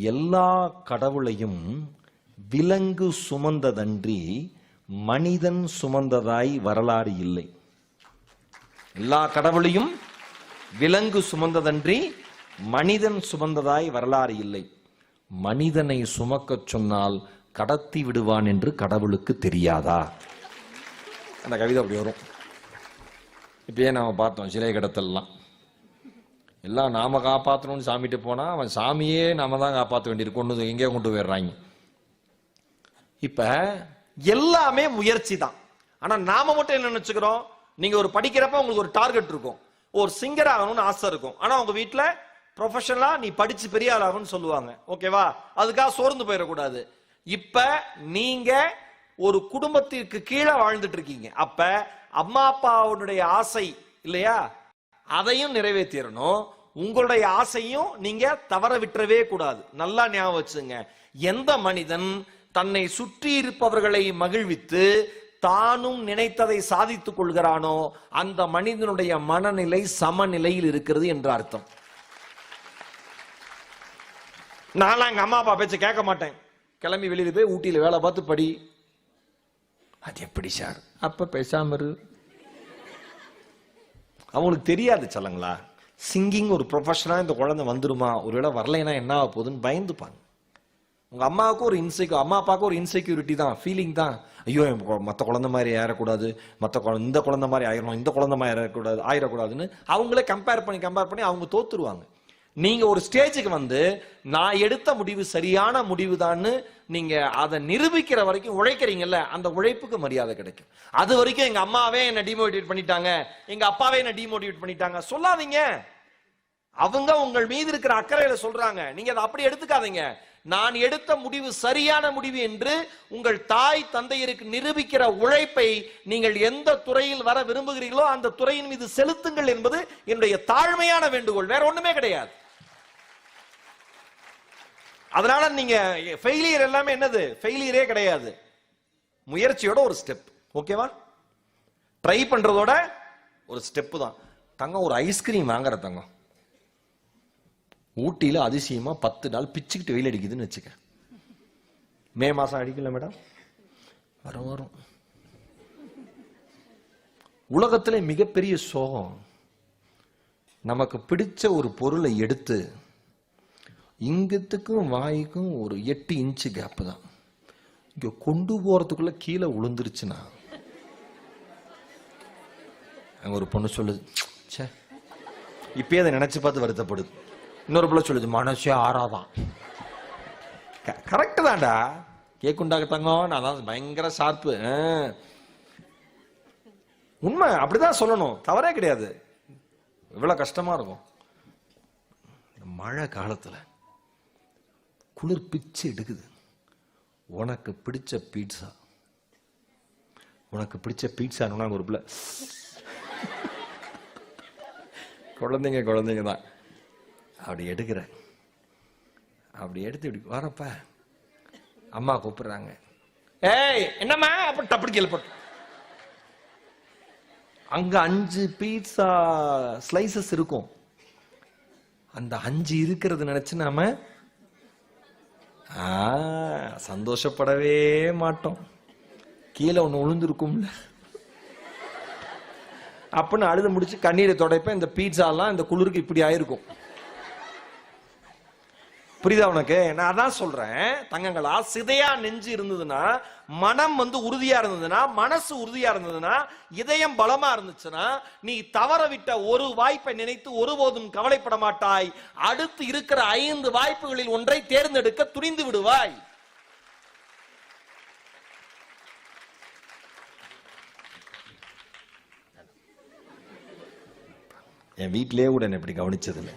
எல்லா கடவுளையும் விலங்கு சுமந்ததன்றி மனிதன் சுமந்ததாய் வரலாறு இல்லை. எல்லா கடவுளையும் விலங்கு சுமந்ததன்றி மனிதன் சுமந்ததாய் வரலாறு இல்லை. மனிதனை சுமக்கச் சொன்னால் கடத்தி விடுவான் என்று கடவுளுக்கு தெரியாதா? அந்த கவிதை அப்படி வரும். இப்பயே நம்ம பார்த்தோம் சிலை கடத்தல்லாம். எல்லாம் நாம காப்பாற்றணும்னு சாமிகிட்ட போனால் அவன் சாமியே நாம தான் காப்பாற்ற வேண்டியிருக்கு கொண்டு எங்கேயோ கொண்டு போயிடுறாங்க. இப்போ எல்லாமே முயற்சி தான். ஆனால் நாம மட்டும் என்ன நினச்சிக்கிறோம்? நீங்கள் ஒரு படிக்கிறப்ப உங்களுக்கு ஒரு டார்கெட் இருக்கும். ஒரு சிங்கர் ஆகணும்னு ஆசை இருக்கும். ஆனால் உங்கள் வீட்டில் ப்ரொஃபஷனலாக நீ படித்து பெரிய ஆள் ஆகும்னு சொல்லுவாங்க. ஓகேவா அதுக்காக சோர்ந்து போயிடக்கூடாது. இப்போ நீங்கள் ஒரு குடும்பத்திற்கு கீழே வாழ்ந்துட்டு இருக்கீங்க. அப்போ அம்மா அப்பாவுடைய ஆசை இல்லையா? அதையும் நிறைவேற்றிடணும். உங்களுடைய ஆசையும் நீங்க தவற விட்டுறவே கூடாது. நல்லா ஞாபகம் வச்சுங்க. எந்த மனிதன் தன்னை சுற்றி இருப்பவர்களை மகிழ்வித்து தானும் நினைத்ததை சாதித்துக் கொள்கிறானோ அந்த மனிதனுடைய மனநிலை சமநிலையில் இருக்கிறது என்று அர்த்தம். நான்லாம் எங்க அம்மா அப்பா பேச்ச கேட்க மாட்டேன். கிளம்பி வெளியில போய் ஊட்டியில வேலை பார்த்து படி. அது எப்படி சார்? அப்ப பேசாம இரு. அவங்களுக்கு தெரியாது சொல்லுங்களா சிங்கிங் ஒரு ப்ரொஃபஷனாக இந்த குழந்தை வந்துருமா? ஒருவேளை வரலைன்னா என்ன ஆக போகுதுன்னு பயந்துப்பாங்க உங்கள் அம்மாவுக்கும் ஒரு இன்செக்யூ அம்மா அப்பாவுக்கும் ஒரு இன்செக்யூரிட்டி தான் ஃபீலிங் தான். ஐயோ மற்ற குழந்தை மாதிரி ஏறக்கூடாது மற்ற குழந்தை இந்த குழந்தை மாதிரி ஆயிரணும் இந்த குழந்தை மாதிரி ஏறக்கூடாது ஆயிடக்கூடாதுன்னு அவங்களே கம்பேர் பண்ணி கம்பேர் பண்ணி அவங்க தோத்துருவாங்க. நீங்க ஒரு ஸ்டேஜுக்கு வந்து நான் எடுத்த முடிவு சரியான முடிவுதான்னு நீங்க அதை நிரூபிக்கிற வரைக்கும் உழைக்கிறீங்கல்ல அந்த உழைப்புக்கு மரியாதை கிடைக்கும். அது வரைக்கும் எங்க அம்மாவே என்ன டிமோட்டிவேட் பண்ணிட்டாங்க எங்க அப்பாவே என்ன டிமோட்டிவேட் பண்ணிட்டாங்க. சொல்லாதீங்க. அவங்க உங்கள் மீது இருக்கிற அக்கறையில சொல்றாங்க. நீங்க அதை அப்படி எடுத்துக்காதீங்க. நான் எடுத்த முடிவு சரியான முடிவு என்று உங்கள் தாய் தந்தையருக்கு நிரூபிக்கிற உழைப்பை நீங்கள் எந்த துறையில் வர விரும்புகிறீர்களோ அந்த துறையின் மீது செலுத்துங்கள் என்பது என்னுடைய தாழ்மையான வேண்டுகோள். வேற ஒண்ணுமே கிடையாது. அதனால நீங்க ஃபெயிலியர் எல்லாமே என்னது? ஃபெயிலியரே கிடையாது. முயற்சியோட ஒரு ஸ்டெப் ஓகேவா ட்ரை பண்றதோட ஒரு ஸ்டெப் தான். தங்கம் ஒரு ஐஸ்கிரீம் வாங்குற தங்கம். ஊட்டியில அதிசயமா பத்து நாள் பிச்சுக்கிட்டு வெயில் அடிக்குதுன்னு வச்சுக்க. மே மாசம் அடிக்கல மேடம்? வரும் வரும். உலகத்திலே மிகப்பெரிய சோகம் நமக்கு பிடிச்ச ஒரு பொருளை எடுத்து இங்கத்துக்கும் வாய்க்கும் ஒரு எட்டு இன்ச்சு கேப்பு தான். இங்க கொண்டு போறதுக்குள்ள கீழே விழுந்துருச்சுன்னா அங்க ஒரு பொண்ணு சொல்லுது சே இப்பயே அதை நினைச்சு பார்த்து வருத்தப்படுது. இன்னொரு பிள்ளை சொல்லுது மனசே ஆறாதான். கரெக்டு தான்டா. கேக்குண்டாக தங்கம் நான் தான் பயங்கர ஷார்ப்பு உண்மை அப்படிதான் சொல்லணும். தவறே கிடையாது. இவ்வளவு கஷ்டமா இருக்கும். மழை காலத்துல குளிர் பிச்சு எடுக்குது. உனக்கு பிடிச்ச பீட்சா உனக்கு பிடிச்ச பீட்சா ஒரு பிள்ளை. குழந்தைங்க குழந்தைங்க தான். அப்படி எடுக்கிற. அப்படி எடுத்து இப்படி வரப்ப. அம்மா கூப்பிடுறாங்க. ஏய் என்னம்மா? அப்ப டப்படி கீழே போட்டு. அங்க அஞ்சு பீட்சா ஸ்லைசஸ் இருக்கும். அந்த அஞ்சு இருக்கிறது நினைச்சு நாம சந்தோஷப்படவே மாட்டோம். கீழே ஒன்று விழுந்திருக்கும்ல அப்படின்னு அழுது முடிச்சு கண்ணீரை துடைப்பேன். இந்த பீட்சாலாம் இந்த குளிருக்கு இப்படி ஆயிருக்கும். புரியுதா உனக்கு? நான் அதான் சொல்றேன் தங்கங்களா சிதையா நெஞ்சு இருந்ததுன்னா மனம் வந்து உறுதியா இருந்ததுன்னா மனசு உறுதியா இருந்ததுன்னா இதயம் பலமா இருந்துச்சுன்னா நீ தவற விட்ட ஒரு வாய்ப்பை நினைத்து ஒருபோதும் கவலைப்பட மாட்டாய். அடுத்து இருக்கிற ஐந்து வாய்ப்புகளில் ஒன்றை தேர்ந்தெடுக்க துணிந்து விடுவாய். என் வீட்டிலேயே கூட என்னை இப்படி கவனிச்சதில்லை.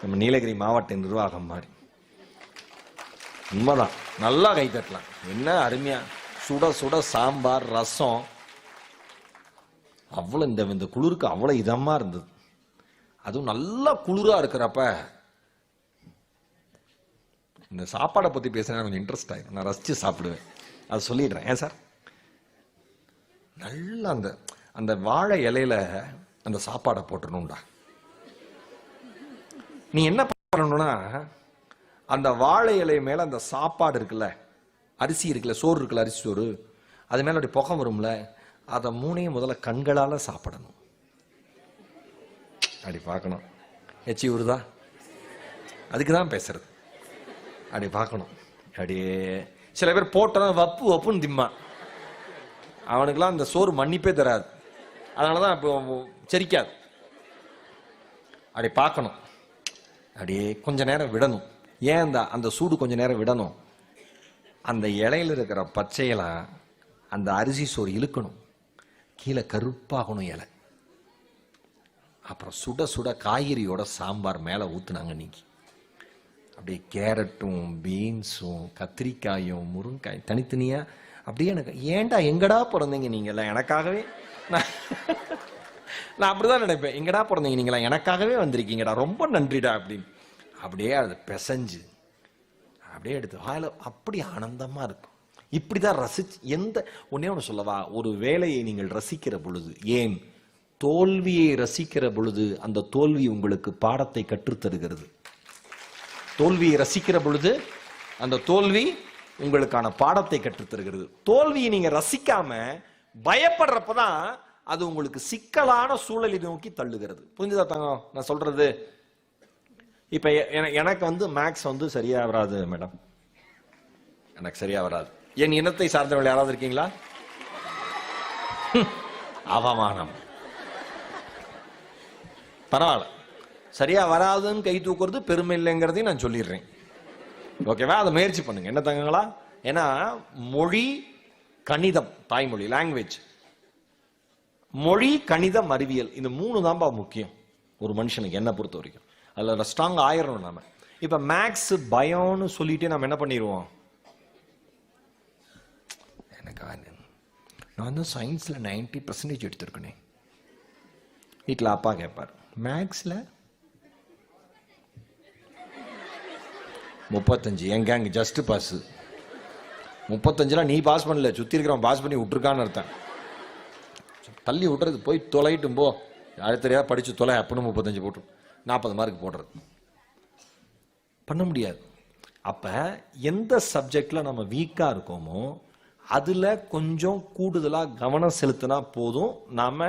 நம்ம நீலகிரி மாவட்ட நிர்வாகம் மாதிரி. உண்மைதான். நல்லா கை தட்டலாம். என்ன அருமையா. சுட சுட சாம்பார் ரசம். அவ்வளோ இந்த இந்த குளிருக்கு அவ்வளோ இதமாக இருந்தது. அதுவும் நல்லா குளிராக இருக்கிறப்ப இந்த சாப்பாடை பற்றி பேசுனா கொஞ்சம் இன்ட்ரெஸ்ட் ஆகிடும் நான் ரசித்து சாப்பிடுவேன். அதை சொல்லிடுறேன். ஏன் சார்? நல்லா அந்த அந்த வாழை இலையில அந்த சாப்பாடை போட்டுடணும்டா. நீ என்ன பண்ணணும்னா அந்த வாழை இலை மேல அந்த சாப்பாடு இருக்குல்ல அரிசி இருக்குல்ல சோறு இருக்குல்ல அரிசி சோறு அது மேல அப்படி புகை வரும்ல அதை மூணையும் முதல்ல கண்களால சாப்பிடணும். அப்படி பார்க்கணும். எச்சி உருதா அதுக்கு தான் பேசுறது. அப்படி பார்க்கணும். அப்படியே சில பேர் போட்டதான் வப்பு வப்புன்னு திம்மா அவனுக்கெல்லாம் அந்த சோறு மன்னிப்பே தராது. அதனால தான் இப்போ செரிக்காது. அப்படி பார்க்கணும். அப்படியே கொஞ்ச நேரம் விடணும். ஏன் அந்த அந்த சூடு கொஞ்ச நேரம் விடணும்? அந்த இலையில இருக்கிற பச்சையெல்லாம் அந்த அரிசி சோறு இழுக்கணும். கீழே கருப்பாகணும் இலை. அப்புறம் சுட சுட காய்கறியோட சாம்பார் மேலே ஊற்றுனாங்க இன்னைக்கு. அப்படியே கேரட்டும் பீன்ஸும் கத்திரிக்காயும் முருங்காய் தனித்தனியாக அப்படியே எனக்கு ஏன்டா எங்கடா பிறந்தீங்க நீங்கள்லாம் எனக்காகவே நான் நான் அப்படிதான் நினைப்பேன். எங்கடா பிறந்தீங்க நீங்களா எனக்காகவே வந்திருக்கீங்கடா. ரொம்ப நன்றிடா அப்படின்னு. அப்படியே அது பிசைஞ்சு அப்படியே எடுத்து வாயில் அப்படி ஆனந்தமாக இருக்கும். இப்படி தான் ரசிச்சு எந்த ஒன்றே ஒன்று சொல்லவா ஒரு வேலையை நீங்கள் ரசிக்கிற பொழுது ஏன்? தோல்வியை ரசிக்கிற பொழுது அந்த தோல்வி உங்களுக்கு பாடத்தை கற்றுத் தருகிறது தோல்வியை ரசிக்கிற பொழுது அந்த தோல்வி உங்களுக்கான பாடத்தை கற்றுத் தருகிறது தோல்வியை நீங்க ரசிக்காம பயப்படுறப்பதான் அது உங்களுக்கு சிக்கலான சூழலை நோக்கி தள்ளுகிறது. புரிஞ்சுதா தங்கம்? நான் சொல்றது இப்ப எனக்கு வந்து மேக்ஸ் வந்து சரியா வராது மேடம் எனக்கு சரியா வராது. என் இனத்தை சார்ந்தவர்கள் யாராவது இருக்கீங்களா? அவமானம். பரவாயில்ல. சரியா வராதுன்னு கை தூக்குறது பெருமை இல்லைங்கிறதையும் நான் சொல்லிடுறேன். ஓகேவா அதை முயற்சி பண்ணுங்க. என்ன தங்கங்களா? ஏன்னா மொழி கணிதம் தாய்மொழி லாங்குவேஜ் மொழி கணிதம் அறிவியல். இந்த மூணு தான்பா முக்கியம். ஒரு மனுஷனுக்கு என்ன பொறுத்த வரைக்கும். அதில் ஸ்ட்ராங் ஆயிரணும் நாம. இப்போ மேக்ஸ் பயம்னு சொல்லிட்டு நம்ம என்ன பண்ணிடுவோம் எனக்கு நான் வந்து சயின்ஸில் நைன்ட்டி பர்சன்டேஜ் எடுத்திருக்கனே. வீட்டில் அப்பா கேட்பார் மேக்ஸில் முப்பத்தஞ்சு என் கேங் ஜஸ்ட் பாஸ் முப்பத்தஞ்சுலாம் நீ பாஸ் பண்ணல சுற்றி இருக்கிறவன் பாஸ் பண்ணி விட்டுருக்கான்னு அர்த்தம். தள்ளி விட்டுறது போய் தொலைட்டும் போ. அடுத்த படிச்சு தொலை அப்படின்னு முப்பத்தஞ்சு போட்டு நாற்பது மார்க் போடுறது. பண்ண முடியாது. அப்போ எந்த சப்ஜெக்டில் நம்ம வீக்காக இருக்கோமோ அதில் கொஞ்சம் கூடுதலாக கவனம் செலுத்தினா போதும். நாம்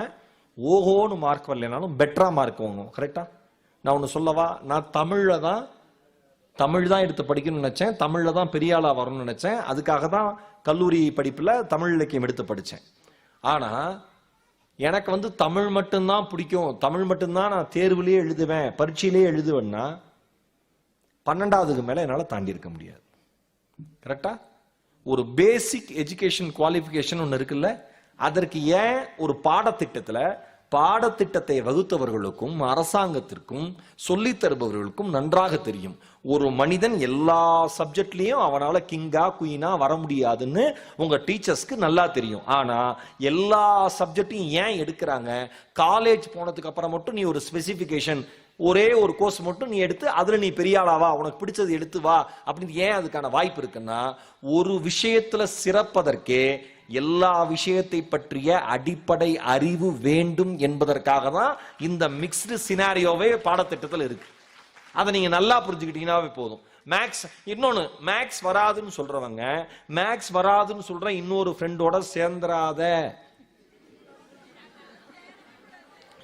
ஓஹோன்னு மார்க் வரலைனாலும் பெட்டராக மார்க் வாங்குவோம் கரெக்டாக நான் ஒன்று சொல்லவா? நான் தமிழில் தான் தமிழ் தான் எடுத்து படிக்கணும்னு நினைச்சேன். தமிழில் தான் பெரிய வரணும்னு நினச்சேன். அதுக்காக தான் கல்லூரி படிப்பில் தமிழ் இலக்கியம் எடுத்து படித்தேன் ஆனால் எனக்கு வந்து தமிழ் மட்டும்தான் பிடிக்கும். தமிழ் மட்டும்தான் நான் தேர்வுலேயே எழுதுவேன். பரீட்சையிலேயே எழுதுவேன்னா பன்னெண்டாவதுக்கு மேலே என்னால் தாண்டி இருக்க முடியாது. கரெக்டா ஒரு பேசிக் எஜுகேஷன் குவாலிஃபிகேஷன் ஒன்று இருக்குல்ல அதற்கு ஏன் ஒரு பாடத்திட்டத்தில் பாடத்திட்டத்தை வகுத்தவர்களுக்கும் அரசாங்கத்திற்கும் சொல்லித் தருபவர்களுக்கும் நன்றாக தெரியும். ஒரு மனிதன் எல்லா சப்ஜெக்ட்லேயும் அவனால் கிங்கா குயினா வர முடியாதுன்னு உங்கள் டீச்சர்ஸ்க்கு நல்லா தெரியும். ஆனால் எல்லா சப்ஜெக்டையும் ஏன் எடுக்கிறாங்க? காலேஜ் போனதுக்கு அப்புறம் மட்டும் நீ ஒரு ஸ்பெசிஃபிகேஷன் ஒரே ஒரு கோர்ஸ் மட்டும் நீ எடுத்து அதில் நீ பெரிய ஆளாவா உனக்கு பிடிச்சது எடுத்து வா அப்படின்னு ஏன் அதுக்கான வாய்ப்பு இருக்குன்னா ஒரு விஷயத்தில் சிறப்பதற்கே எல்லா விஷயத்தை பற்றிய அடிப்படை அறிவு வேண்டும் என்பதற்காக தான் இந்த மிக்ஸ்டு சினாரியோவே பாடத்திட்டத்தில் இருக்கு. அதை நீங்க நல்லா புரிஞ்சுக்கிட்டீங்கன்னாவே போதும். மேக்ஸ் இன்னொன்று மேக்ஸ் வராதுன்னு சொல்றவங்க மேக்ஸ் வராதுன்னு சொல்ற இன்னொரு ஃப்ரெண்டோட சேர்ந்துராத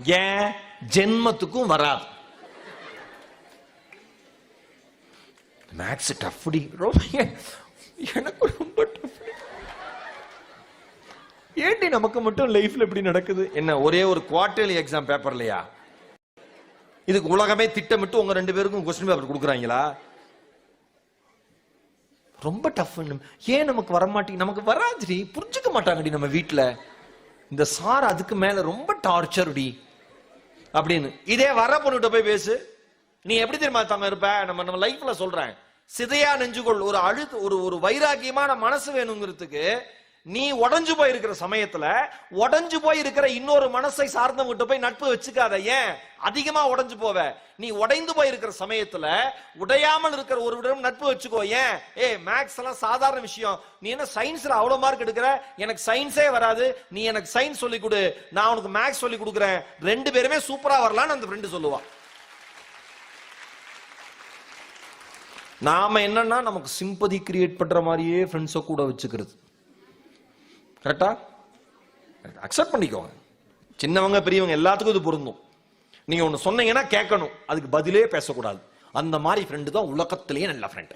ஏன்? ஜென்மத்துக்கும் வராது. மேக்ஸ் டஃப்டி ரொம்ப எனக்கு ரொம்ப டஃப் ஏண்டி நமக்கு மட்டும் லைஃப்ல இப்படி நடக்குது? என்ன ஒரே ஒரு குவார்டர்லி எக்ஸாம் பேப்பர்லையா இதுக்கு உலகமே திட்டமிட்டு உங்க ரெண்டு பேருக்கும் கொஸ்டின் பேப்பர் கொடுக்குறாங்களா? ரொம்ப டஃப் ஏன் நமக்கு வர நமக்கு வராதுடி. புரிஞ்சுக்க மாட்டாங்கடி நம்ம வீட்டில் இந்த சார் அதுக்கு மேல ரொம்ப டார்ச்சர்டி அப்படின்னு. இதே வர பொண்ணுகிட்ட போய் பேசு. நீ எப்படி தெரியுமா தங்க இருப்ப? நம்ம நம்ம லைஃப்ல சொல்றேன். சிதையா நெஞ்சுகொள். ஒரு அழுத்து ஒரு ஒரு வைராக்கியமான மனசு வேணுங்கிறதுக்கு நீ உடஞ்சு போய் இருக்கிற சமயத்துல உடஞ்சு போய் இருக்கிற இன்னொரு மனசை சார்ந்தவங்கிட்ட போய் நட்பு வச்சுக்காத. ஏன்? அதிகமா உடஞ்சு போவ. நீ உடைந்து போய் இருக்கிற சமயத்துல உடையாமல் இருக்கிற ஒருவரிடம் நட்பு வச்சுக்கோ. ஏன்? ஏ மேக்ஸ் எல்லாம் சாதாரண விஷயம். நீ என்ன சயின்ஸ்ல அவ்வளவு மார்க் எடுக்கிற? எனக்கு சயின்ஸே வராது. நீ எனக்கு சயின்ஸ் சொல்லி கொடு. நான் உனக்கு மேக்ஸ் சொல்லி கொடுக்குறேன். ரெண்டு பேருமே சூப்பரா வரலாம்னு அந்த ஃப்ரெண்டு சொல்லுவா. நாம என்னன்னா நமக்கு சிம்பதி கிரியேட் பண்ற மாதிரியே ஃப்ரெண்ட்ஸை கூட வச்சுக்கிறது. கரெக்டா அக்செப்ட் பண்ணிக்கோங்க. சின்னவங்க பெரியவங்க எல்லாத்துக்கும் இது பொருந்தும். நீங்க ஒண்ணு சொன்னீங்கன்னா கேட்கணும். அதுக்கு பதிலே பேசக்கூடாது. அந்த மாதிரி ஃப்ரெண்டு தான் உலகத்திலேயே நல்ல ஃப்ரெண்டு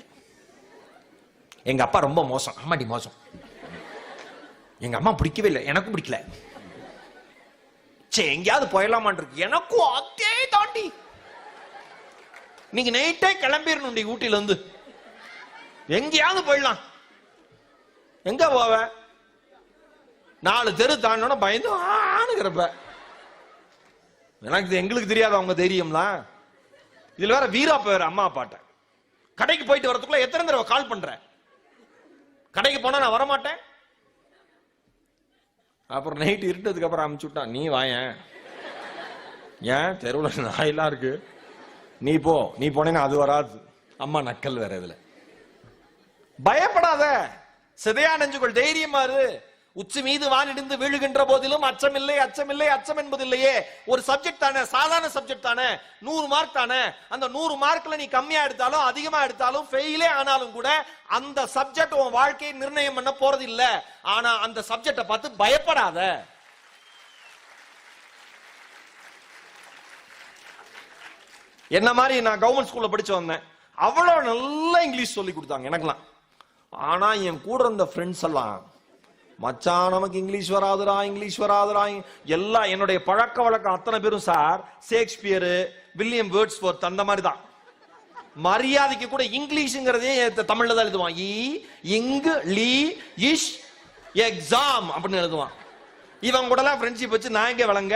எங்க அப்பா ரொம்ப மோசம். அம்மாடி மோசம். எங்க அம்மா பிடிக்கவே இல்லை. எனக்கும் பிடிக்கல. சே எங்கேயாவது போயிடலாமான் இருக்கு எனக்கும் அதே தாண்டி. நீங்க நைட்டே கிளம்பிடணும் ஊட்டில இருந்து எங்கேயாவது போயிடலாம். எங்க போவ? நாலு தெரு தாண்டோட பயந்து ஆனுகிறப்ப எனக்கு எங்களுக்கு தெரியாது அவங்க தைரியம்லாம். இதுல வேற வீரா வேற அம்மா அப்பாட்ட. கடைக்கு போயிட்டு வரதுக்குள்ள எத்தனை தடவை கால் பண்ற? கடைக்கு போனா நான் வரமாட்டேன்? அப்புறம் நைட் இருட்டதுக்கு அப்புறம் அமுச்சு விட்டான். நீ வாயேன் ஏன்? தெருவில் நாயெல்லாம் இருக்கு. நீ போ. நீ போனேன்னா அது வராது. அம்மா நக்கல் வேற இதுல. பயப்படாத. சிதையா நெஞ்சுகள் தைரியமா இரு. உச்சி மீது வானிடிந்து வீழுகின்ற போதிலும் அச்சமில்லை அச்சமில்லை அச்சம் என்பதில்லையே. ஒரு சப்ஜெக்ட் தானே சாதாரண சப்ஜெக்ட் தானே. நூறு மார்க் தானே. அந்த நூறு மார்க்ல நீ கம்மியா எடுத்தாலும் அதிகமா எடுத்தாலும் ஃபெயிலே ஆனாலும் கூட அந்த சப்ஜெக்ட் உன் வாழ்க்கையை நிர்ணயம் பண்ண போறது இல்ல ஆனா அந்த சப்ஜெக்டை பார்த்து பயப்படாத. என்ன மாதிரி நான் கவர்மெண்ட் ஸ்கூல்ல படிச்சு வந்தேன். அவ்வளவு நல்லா இங்கிலீஷ் சொல்லி கொடுத்தாங்க எனக்குலாம் ஆனா என் கூட இருந்த ஃப்ரெண்ட்ஸ் எல்லாம் மச்சான் நமக்கு இங்கிலீஷ் வராதுடா இங்கிலீஷ் வராதுடா. எல்லாம் என்னுடைய பழக்க வழக்கம் அத்தனை பேரும் சார் ஷேக்ஸ்பியர் வில்லியம் வேர்ட்ஸ்வொர்த் அந்த மாதிரி தான் மரியாதைக்கு கூட இங்கிலீஷுங்கிறதே தமிழ்ல தான் எழுதுவான். இ இங்கு லீ இஷ் எக்ஸாம் அப்படின்னு எழுதுவான். இவன் கூடலாம் ஃப்ரெண்ட்ஷிப் வச்சு நான் எங்கே விளங்க